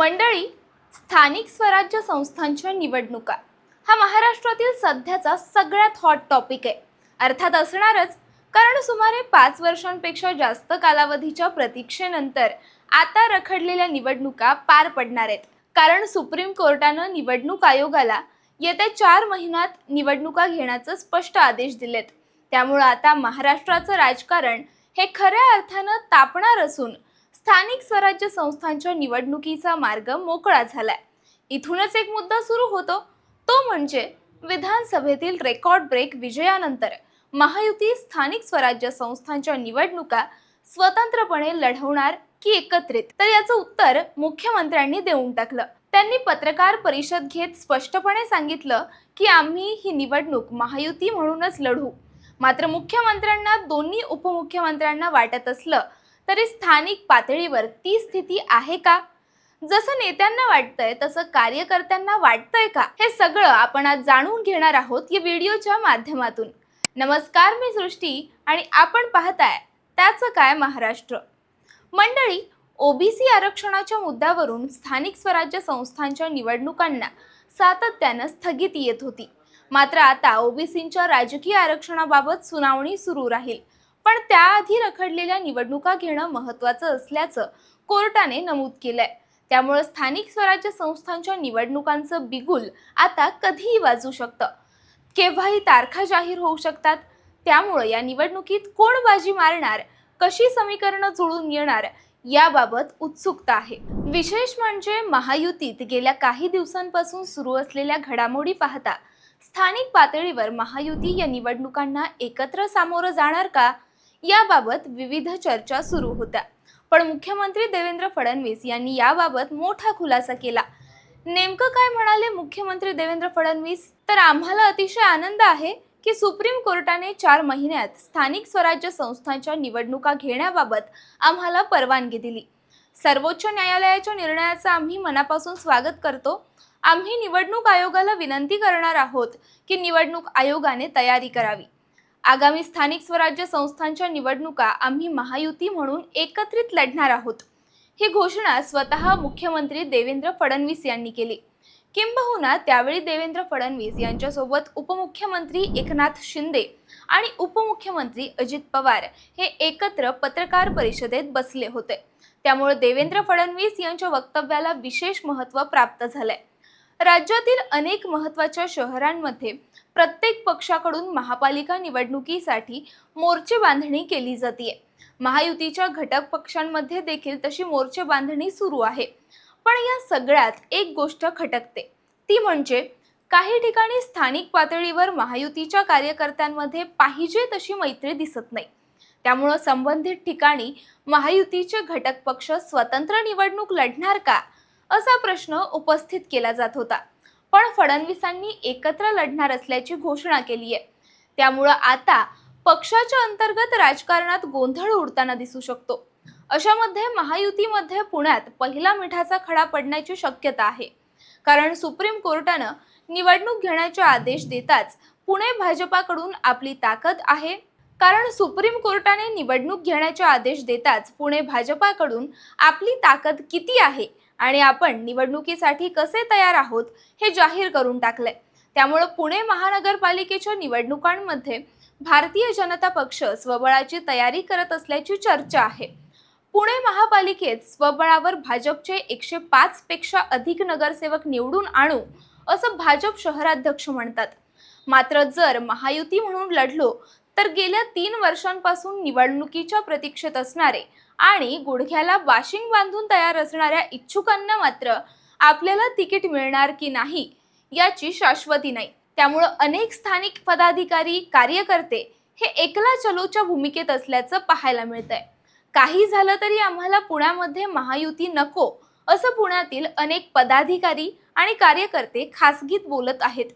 मंडळी स्थानिक स्वराज्य संस्थांच्या निवडणुका. हा महाराष्ट्रातील सध्याचा सगळ्यात हॉट टॉपिक आहे. अर्थात असणारच कारण सुमारे पाच वर्षांपेक्षा जास्त कालावधीच्या प्रतीक्षेनंतर आता रखडलेल्या निवडणुका पार पडणार आहेत. कारण सुप्रीम कोर्टानं निवडणूक आयोगाला येत्या चार महिन्यात निवडणुका घेण्याचे स्पष्ट आदेश दिलेत. त्यामुळं आता महाराष्ट्राचं राजकारण हे खऱ्या अर्थानं तापणार असून स्थानिक स्वराज्य संस्थांच्या निवडणुकीचा मार्ग मोकळा झालाय. इथूनच एक मुद्दा सुरू होतो. तो म्हणजे विधानसभेतील रेकॉर्ड ब्रेक विजयानंतर महायुती स्थानिक स्वराज्य संस्थांच्या निवडणुका स्वतंत्रपणे लढवणार की एकत्रित? तर याचं उत्तर मुख्यमंत्र्यांनी देऊन टाकलं. त्यांनी पत्रकार परिषद घेत स्पष्टपणे सांगितलं की आम्ही ही निवडणूक महायुती म्हणूनच लढू. मात्र मुख्यमंत्र्यांना दोन्ही उपमुख्यमंत्र्यांना वाटत असलं तरी स्थानिक पातळीवर ती स्थिती आहे का? जसं नेत्यांना वाटतंय तसं कार्यकर्त्यांना वाटतंय का? हे सगळं आपण आज जाणून घेणार आहोत या व्हिडिओच्या माध्यमातून. नमस्कार मी सृष्टी आणि आपण पाहताय त्याचं काय महाराष्ट्र. मंडळी ओबीसी आरक्षणाच्या मुद्द्यावरून स्थानिक स्वराज्य संस्थांच्या निवडणुकांना सातत्यानं स्थगिती येत होती. मात्र आता ओबीसींच्या राजकीय आरक्षणाबाबत सुनावणी सुरू राहील. पण त्याआधी रखडलेल्या निवडणुका घेणं महत्त्वाचं असल्याचं कोर्टाने नमूद केलंय. त्यामुळे स्थानिक स्वराज्य संस्थांच्या निवडणुकांचं बिगुल आता कधीही वाजू शकतं. केव्हाही तारखा जाहीर होऊ शकतात. त्यामुळे या निवडणुकीत कोण बाजी मारणार कशी समीकरणं जुळून येणार याबाबत उत्सुकता आहे. विशेष म्हणजे महायुतीत गेल्या काही दिवसांपासून सुरू असलेल्या घडामोडी पाहता स्थानिक पातळीवर महायुती या निवडणुकांना एकत्र सामोरं जाणार का? याबाबत विविध चर्चा सुरू होत्या. पण मुख्यमंत्री देवेंद्र फडणवीस यांनी याबाबत मोठा खुलासा केला. नेमकं काय म्हणाले मुख्यमंत्री देवेंद्र फडणवीस? तर आम्हाला अतिशय आनंद आहे की सुप्रीम कोर्टाने चार महिन्यात स्थानिक स्वराज्य संस्थांच्या निवडणुका घेण्याबाबत आम्हाला परवानगी दिली. सर्वोच्च न्यायालयाच्या निर्णयाचं आम्ही मनापासून स्वागत करतो. आम्ही निवडणूक आयोगाला विनंती करणार आहोत की निवडणूक आयोगाने तयारी करावी. आगामी स्थानिक स्वराज्य संस्थांच्या निवडणुका आम्ही महायुती म्हणून एकत्रित लढणार आहोत. ही घोषणा स्वतः मुख्यमंत्री देवेंद्र फडणवीस यांनी केली. किंबहुना त्यावेळी देवेंद्र फडणवीस यांच्यासोबत उपमुख्यमंत्री एकनाथ शिंदे आणि उपमुख्यमंत्री अजित पवार हे एकत्र पत्रकार परिषदेत बसले होते. त्यामुळे देवेंद्र फडणवीस यांच्या वक्तव्याला विशेष महत्त्व प्राप्त झालंय. राज्यातील अनेक महत्त्वाच्या शहरांमध्ये प्रत्येक पक्षाकडून महापालिका निवडणुकीसाठी मोर्चे बांधणी केली जाते महायुतीच्या घटक पक्षांमध्ये देखील तशी मोर्चे बांधणी सुरू आहे. पण या सगळ्यात एक गोष्ट खटकते. ती म्हणजे काही ठिकाणी स्थानिक पातळीवर महायुतीच्या कार्यकर्त्यांमध्ये पाहिजे तशी मैत्री दिसत नाही. त्यामुळं संबंधित ठिकाणी महायुतीचे घटक पक्ष स्वतंत्र निवडणूक लढणार का? असा प्रश्न उपस्थित केला जात होता. पण फडणवीसांनी एकत्र लढणार असल्याची घोषणा केली आहे त्यामुळं आता पक्षाच्या अंतर्गत राजकारणात गोंधळ उडताना दिसू शकतो. अशामध्ये महायुतीमध्ये पुण्यात पहिला मिठाचा खडा पडण्याची शक्यता आहे. कारण सुप्रीम कोर्टानं निवडणूक घेण्याचे आदेश देताच पुणे भाजपाकडून आपली ताकद आहे. कारण सुप्रीम कोर्टाने निवडणूक घेण्याचे आदेश देताच पुणे भाजपाकडून आपली ताकद किती आहे? आणि आपण निवडणुकीसाठी कसे तयार आहोत हे जाहीर करून टाकले त्यामुळं पुणे महानगरपालिकेच्या निवडणुकांमध्ये भारतीय जनता पक्ष स्वबळाची तयारी करत असल्याची चर्चा आहे. पुणे महापालिकेत स्वबळावर भाजपचे एकशे पाच पेक्षा अधिक नगरसेवक निवडून आणू असं भाजप शहराध्यक्ष म्हणतात. मात्र जर महायुती म्हणून लढलो तर गेल्या तीन वर्षांपासून निवडणुकीच्या प्रतीक्षेत असणारे आणि गुडघ्याला वाशिंग बांधून तयार असणाऱ्या इच्छुकांना मात्र आपल्याला तिकीट मिळणार की नाही याची शाश्वती नाही. त्यामुळं अनेक स्थानिक पदाधिकारी कार्यकर्ते हे एकला चलोच्या भूमिकेत असल्याचं पाहायला मिळतंय. काही झालं तरी आम्हाला पुण्यामध्ये महायुती नको असं पुण्यातील अनेक पदाधिकारी आणि कार्यकर्ते खासगीत बोलत आहेत.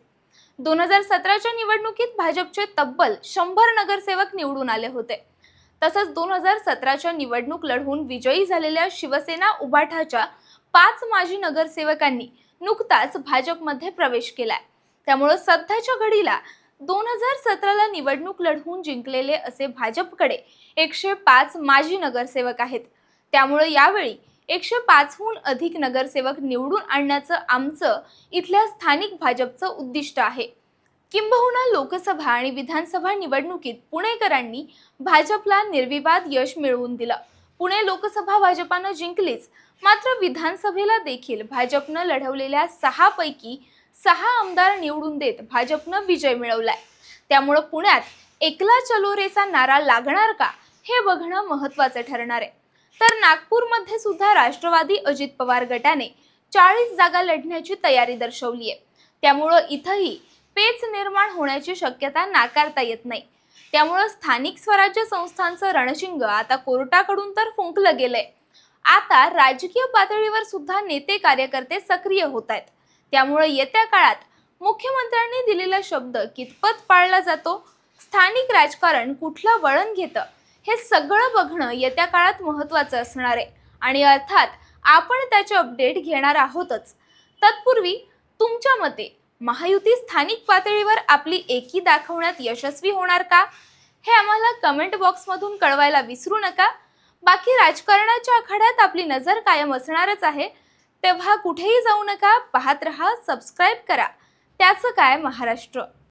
दोन हजार सतराच्या निवडणुकीत भाजपचे तब्बल शंभर नगरसेवक निवडून आले होते. तसंच दोन हजार सतराच्या निवडणूक लढवून विजयी झालेल्या शिवसेना उबाठाच्या पाच माजी नगरसेवकांनी नुकताच भाजपमध्ये प्रवेश केलाय. त्यामुळं सध्याच्या घडीला दोन हजार सतराला निवडणूक लढवून जिंकलेले असे भाजपकडे एकशे पाच माजी नगरसेवक आहेत. त्यामुळे यावेळी एकशे पाचहून अधिक नगरसेवक निवडून आणण्याचं आमचं इथल्या स्थानिक भाजपचं उद्दिष्ट आहे. किंबहुना लोकसभा आणि विधानसभा निवडणुकीत पुणेकरांनी भाजपला निर्विवाद यश मिळवून दिलं. पुणे लोकसभा भाजपानं जिंकलीच मात्र विधानसभेला देखील भाजपनं लढवलेल्या सहा पैकी सहा आमदार निवडून देत भाजपनं विजय मिळवलाय. त्यामुळं पुण्यात एकला चलोरेचा नारा लागणार का हे बघणं महत्वाचं ठरणार आहे. तर नागपूरमध्ये सुद्धा राष्ट्रवादी अजित पवार गटाने चाळीस जागा लढण्याची तयारी दर्शवली आहे. त्यामुळं इथंही पेच निर्माण होण्याची शक्यता नाकारता येत नाही. त्यामुळं स्थानिक स्वराज्य संस्थांचं रणशिंग आता कोर्टाकडून तर फुंकलं गेलंय. आता राजकीय पातळीवर सुद्धा नेते कार्यकर्ते सक्रिय होत आहेत. त्यामुळे येत्या काळात मुख्यमंत्र्यांनी दिलेला शब्द कितपत पाळला जातो? स्थानिक राजकारण कुठलं वळण घेतं? हे सगळं बघणं येत्या काळात महत्त्वाचं असणार आहे. आणि अर्थात आपण त्याचे अपडेट घेणार आहोतच. तत्पूर्वी तुमच्या मते महायुती स्थानिक पातळीवर आपली एकी दाखवण्यात यशस्वी होणार का? हे आम्हाला कमेंट बॉक्समधून कळवायला विसरू नका. बाकी राजकारणाच्या आखाड्यात आपली नजर कायम असणारच आहे. तेव्हा कुठेही जाऊ नका पाहत रहा सबस्क्राईब करा. त्याचं काय महाराष्ट्र?